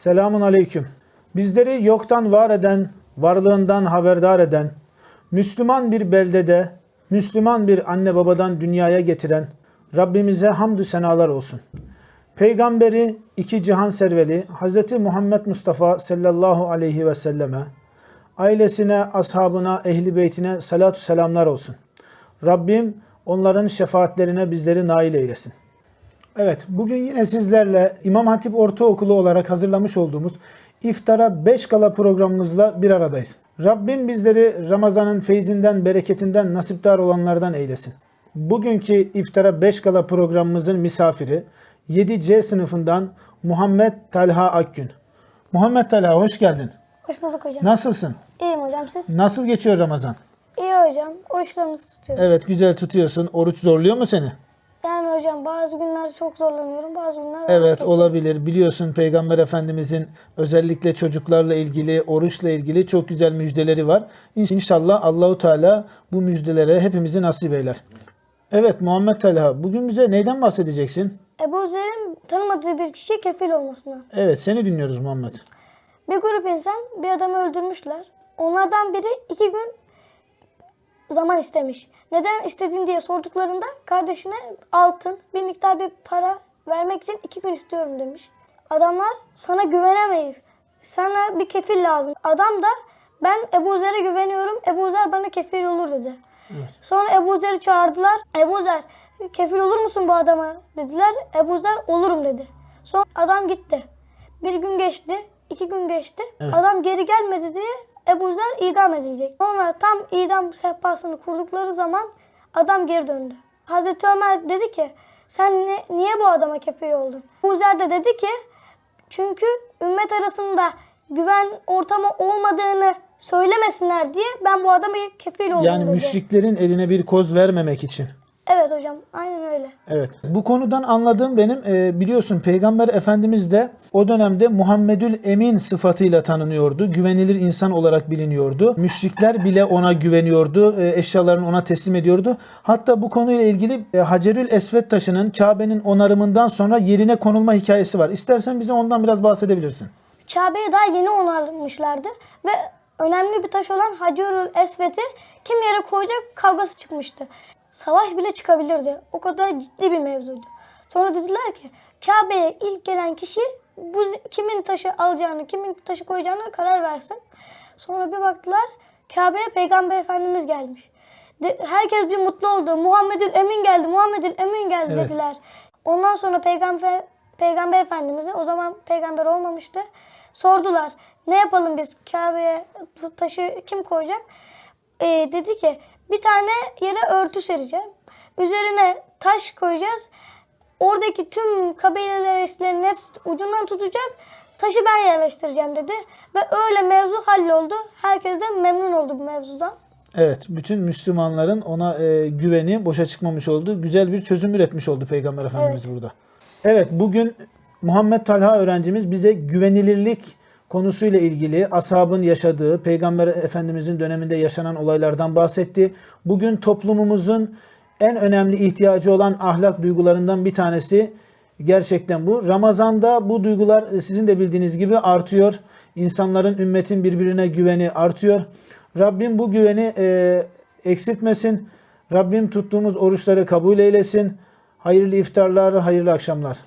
Selamun aleyküm. Bizleri yoktan var eden, varlığından haberdar eden, Müslüman bir beldede, Müslüman bir anne babadan dünyaya getiren Rabbimize hamdü senalar olsun. Peygamberi, iki cihan serveri Hz. Muhammed Mustafa sallallahu aleyhi ve selleme, ailesine, ashabına, ehli beytine salatu selamlar olsun. Rabbim onların şefaatlerine bizleri nail eylesin. Evet, bugün yine sizlerle İmam Hatip Ortaokulu olarak hazırlamış olduğumuz İftara 5 Kala programımızla bir aradayız. Rabbim bizleri Ramazan'ın feyzinden, bereketinden nasipdar olanlardan eylesin. Bugünkü İftara 5 Kala programımızın misafiri 7C sınıfından Muhammed Talha Akgün. Muhammed Talha hoş geldin. Hoş bulduk hocam. Nasılsın? İyiyim hocam siz? Nasıl geçiyor Ramazan? İyi hocam. Oruçlarımızı tutuyoruz. Evet güzel tutuyorsun. Oruç zorluyor mu seni? Hocam bazı günler çok zorlanıyorum. Bazı günler Evet olabilir. Biliyorsun Peygamber Efendimizin özellikle çocuklarla ilgili, oruçla ilgili çok güzel müjdeleri var. İn- İnşallah Allahu Teala bu müjdelere hepimizi nasip eyler. Evet Muhammed Talha bugün bize neyden bahsedeceksin? Ebu Zer'in tanımadığı bir kişiye kefil olmasına. Evet seni dinliyoruz Muhammed. Bir grup insan bir adamı öldürmüşler. Onlardan biri iki gün zaman istemiş. Neden istedin diye sorduklarında kardeşine altın, bir miktar bir para vermek için iki gün istiyorum demiş. Adamlar sana güvenemeyiz. Sana bir kefil lazım. Adam da ben Ebu Zer'e güveniyorum. Ebu Zer bana kefil olur dedi. Sonra Ebu Zer'i çağırdılar. Ebu Zer kefil olur musun bu adama dediler. Ebu Zer olurum dedi. Sonra adam gitti. Bir gün geçti, iki gün geçti. Evet. Adam geri gelmedi diye Ebu Zer idam edilecek. Sonra tam idam sehpasını kurdukları zaman adam geri döndü. Hazreti Ömer dedi ki sen ni- niye bu adama kefil oldun? Ebu Zer de dedi ki çünkü ümmet arasında güven ortamı olmadığını söylemesinler diye ben bu adama kefil oldum Yani dedi. müşriklerin eline bir koz vermemek için. Evet hocam aynen öyle. Evet. Bu konudan anladığım benim e, biliyorsun Peygamber Efendimiz de o dönemde Muhammedül Emin sıfatıyla tanınıyordu. Güvenilir insan olarak biliniyordu. Müşrikler bile ona güveniyordu. E, eşyalarını ona teslim ediyordu. Hatta bu konuyla ilgili e, Hacerül Esved taşının Kabe'nin onarımından sonra yerine konulma hikayesi var. İstersen bize ondan biraz bahsedebilirsin. Kabe'yi daha yeni onarmışlardı ve önemli bir taş olan Hacerül Esved'i kim yere koyacak kavgası çıkmıştı. Savaş bile çıkabilirdi. O kadar ciddi bir mevzuydu. Sonra dediler ki Kabe'ye ilk gelen kişi bu kimin taşı alacağını, kimin taşı koyacağını karar versin. Sonra bir baktılar Kabe'ye Peygamber Efendimiz gelmiş. De- herkes bir mutlu oldu. Muhammedül Emin geldi, Muhammedül Emin geldi Evet. dediler. Ondan sonra Peygamber Peygamber Efendimiz'e o zaman peygamber olmamıştı. Sordular. Ne yapalım biz Kabe'ye taşı kim koyacak? Ee, dedi ki bir tane yere örtü sereceğim. Üzerine taş koyacağız. Oradaki tüm kabile reislerinin hepsi ucundan tutacak. Taşı ben yerleştireceğim dedi. Ve öyle mevzu halloldu. Herkes de memnun oldu bu mevzudan. Evet, bütün Müslümanların ona e, güveni boşa çıkmamış oldu. Güzel bir çözüm üretmiş oldu Peygamber Efendimiz burada. Evet, bugün Muhammed Talha öğrencimiz bize güvenilirlik konusuyla ilgili ashabın yaşadığı, Peygamber Efendimizin döneminde yaşanan olaylardan bahsetti. Bugün toplumumuzun en önemli ihtiyacı olan ahlak duygularından bir tanesi gerçekten bu. Ramazanda bu duygular e, sizin de bildiğiniz gibi artıyor. İnsanların, ümmetin birbirine güveni artıyor. Rabbim bu güveni e, eksiltmesin. Rabbim tuttuğumuz oruçları kabul eylesin. Hayırlı iftarlar, hayırlı akşamlar.